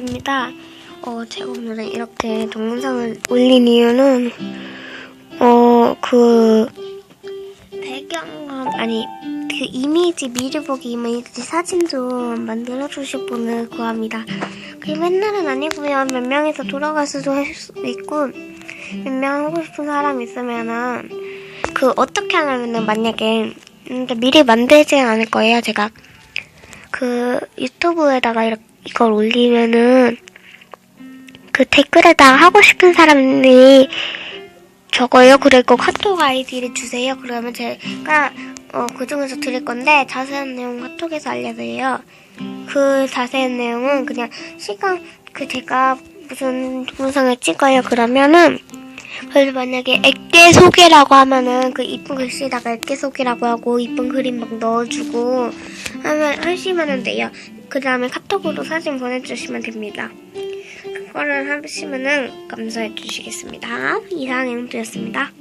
꿀꿀입니다. 어, 제가 오늘은 이렇게 동영상을 올린 이유는, 어, 그, 배경감, 아니, 그 이미지, 미리 보기 이미지 사진 좀 만들어 주실 분을 구합니다. 그게 맨날은 아니고요. 몇 명이서 돌아갈 수도 있고, 몇 명 하고 싶은 사람 있으면은, 그, 어떻게 하냐면은, 만약에, 근데 미리 만들지 않을 거예요, 제가. 그 유튜브에다가 이걸 올리면은 그 댓글에다가 하고 싶은 사람이 적어요. 그리고 카톡 아이디를 주세요. 그러면 제가 어, 그 중에서 드릴 건데 자세한 내용 카톡에서 알려드려요. 그 자세한 내용은 그냥 시간 그 제가 무슨 동영상을 찍어요. 그러면은 그래서 만약에 액계 소개라고 하면은 그 이쁜 글씨에다가 액계 소개라고 하고 이쁜 그림 막 넣어주고 하면 하시면 돼요. 그 다음에 카톡으로 사진 보내주시면 됩니다. 그거를 하시면은 감사해 주시겠습니다. 이상 내용드렸습니다.